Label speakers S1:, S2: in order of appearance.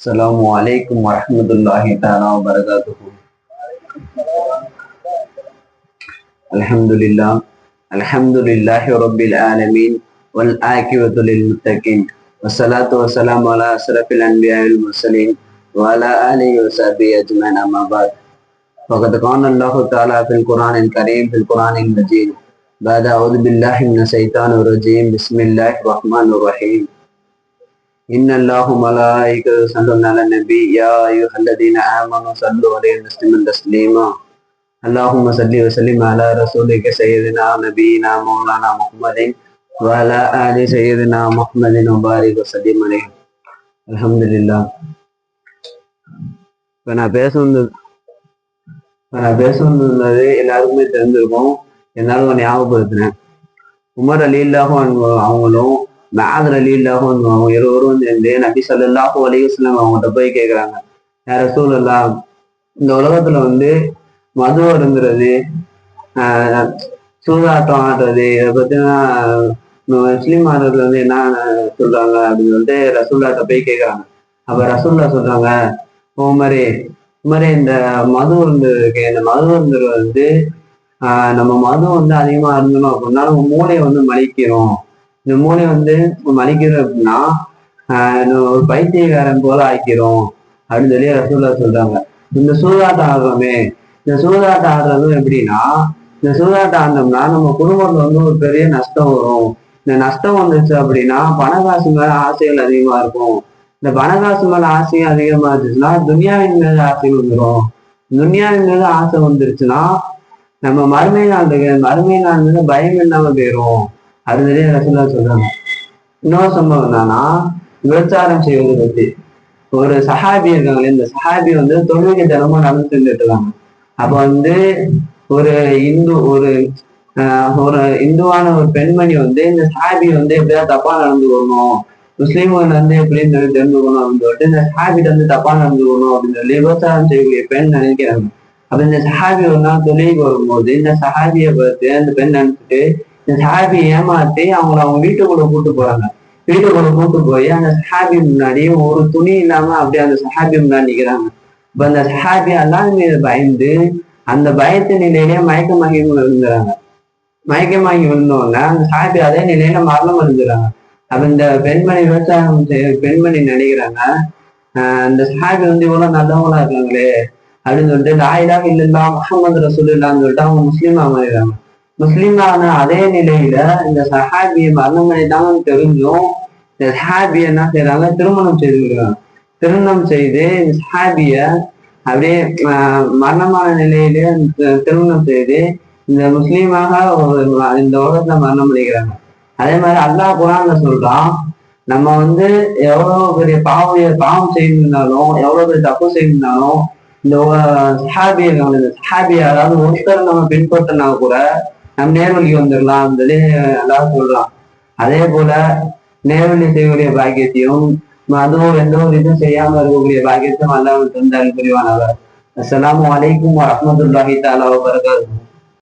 S1: السلام عليكم ورحمة الله تعالى وبركاته. الحمد لله. الحمد لله رب العالمين والعاقبة للمتقين. والصلاة والسلام على أشرف الأنبياء والمرسلين وعلى آله وصحبه أجمعين أما بعد. فقد قال الله تعالى في القرآن الكريم في القرآن المجيد بعد أعوذ بالله من الشيطان الرجيم. بسم الله الرحمن الرحيم. إن الله ملائكة يصلون على النبي يا أيها الذين آمنوا صلوا عليه وسلموا تسليما اللهم صل وسلم على رسولك سيدنا نبينا مولانا محمد وعلى آل سيدنا محمد وبارك وسلم عليه الحمد لله இப்போ நான் பேச வந்தது இப்போ நான் பேச வந்தது எல்லாருக்குமே தெரிஞ்சிருக்கும் என்னாலும் ஞாபகப்படுத்தினேன் உமர் அலி இல்லாமல் அவங்களும் மேதர் அலி இல்லாமல் அவங்க இருவரும் சேர்ந்து நபி சல்லாஹூ அலிவஸ்லாம் அவங்ககிட்ட போய் கேட்குறாங்க யார சூழல்லா இந்த உலகத்துல வந்து மது அருந்துறது ஆஹ் சூதாட்டம் ஆடுறது இதை பத்தினா முஸ்லீம் ஆடுறதுல வந்து என்ன சொல்றாங்க அப்படின்னு சொல்லிட்டு ரசூல்லாட்ட போய் கேட்குறாங்க அப்ப ரசூல்லா சொல்றாங்க ஓ மாதிரி மாதிரி இந்த மது இருந்திருக்கு இந்த மது இருந்தது வந்து ஆஹ் நம்ம மது வந்து அதிகமா இருந்தணும் அப்படின்னா நம்ம மூளையை வந்து மலிக்கிறோம் இந்த மூளை வந்து மலிக்கிறோம் அப்படின்னா ஒரு பைத்தியக்காரன் போல ஆக்கிறோம் அப்படின்னு சொல்லி ரசூல்லா சொல்றாங்க. இந்த சூதாட்டம் ஆடுறோமே இந்த சூதாட்டம் ஆடுறதும் எப்படின்னா இந்த சூதாட்டம் ஆடினோம்னா நம்ம குடும்பத்துல வந்து ஒரு பெரிய நஷ்டம் வரும். இந்த நஷ்டம் வந்துச்சு அப்படின்னா பணக்காசு மேல ஆசைகள் அதிகமா இருக்கும். இந்த பணக்காசு மேல ஆசையும் அதிகமா இருந்துச்சுன்னா துனியாவின் மேல ஆசை வந்துடும் துனியாவின் மேல ஆசை வந்துருச்சுன்னா நம்ம மறுமை நாள் மறுமை நாள் மேல பயம் இல்லாம போயிரும். அது நிறைய ரசூலா சொல்றாங்க. இன்னொரு சம்பவம் என்னன்னா விபச்சாரம் செய்வது பத்தி. ஒரு சஹாபி இருக்காங்களே இந்த சஹாபி வந்து தொழுகை தினமும் நடந்து செஞ்சுட்டு இருக்காங்க அப்ப வந்து ஒரு இந்து ஒரு ஒரு இந்துவான ஒரு பெண்மணி வந்து இந்த சஹாபி வந்து எப்படியா தப்பா நடந்துக்கணும் முஸ்லீம்கள் வந்து எப்படின்னு சொல்லி தெரிஞ்சுக்கணும் அப்படின்னு சொல்லிட்டு இந்த சஹாபிட்ட வந்து தப்பா நடந்துக்கணும் அப்படின்னு சொல்லி விபச்சாரம் செய்யக்கூடிய பெண் நினைக்கிறாங்க. அப்ப இந்த சஹாபி ஒரு நாள் தொழிலுக்கு வரும்போது இந்த சஹாபியை பார்த்து அந்த பெண் நினைச்சிட்டு இந்த சஹாபி ஏமாத்தி அவங்கள அவங்க வீட்டுக்குள்ள கூட்டு போறாங்க. வீட்டுக்குள்ள கூட்டு போய் அந்த சஹாபி முன்னாடி ஒரு துணி இல்லாம அப்படியே அந்த சஹாபி முன்னாடி நிக்கிறாங்க. இப்ப அந்த சஹாபி அல்லாஹ் மீது பயந்து அந்த பயத்து நிலையிலேயே மயக்கமாகி விழுந்துறாங்க. மயக்கமாகி விழுந்தோடனே அந்த சஹாபி அதே நிலையில மரணம் அடைஞ்சுறாங்க அப்ப இந்த பெண்மணி விவசாயம் பெண்மணி நினைக்கிறாங்க ஆஹ் அந்த சஹாபி வந்து இவ்வளவு நல்லவங்களா இருக்காங்களே அப்படின்னு சொல்லிட்டு லாயிலாக இல்லல்லா முகமது ரசூல்லான்னு சொல்லிட்டு அவங்க முஸ்லீமா மாறிடுறாங்க. முஸ்லீமான அதே நிலையில இந்த சஹாபிய மரணங்களை தான் தெரிஞ்சும் இந்த சஹாபிய என்ன செய்யறாங்க திருமணம் செய்துக்கிறாங்க திருமணம் செய்து இந்த சஹாபிய அப்படியே மரணமான நிலையிலே திருமணம் செய்து இந்த முஸ்லீமாக இந்த உலகத்துல மரணம் அடைகிறாங்க. அதே மாதிரி அல்லாஹ் குரான்ல சொல்றான் நம்ம வந்து எவ்வளவு பெரிய பாவம் பாவம் செய்திருந்தாலும் எவ்வளவு பெரிய தப்பு செய்திருந்தாலும் இந்த சஹாபி இந்த அதாவது ஒருத்தர் நம்ம பின்பற்றினா கூட நம்ம நேர்வழி வந்துடலாம் சொல்லி எல்லாரும் சொல்றான் அதே போல நேர்வழி செய்யக்கூடிய பாக்கியத்தையும் அதுவும் எந்த ஒரு இதுவும் செய்யாம இருக்கக்கூடிய பாக்கியத்தையும் அல்லாஹ் தந்தால் புரிவானவர் அஸ்லாம் வலைக்கும் வரமத்துல்லாஹி தாலா வரகாத்து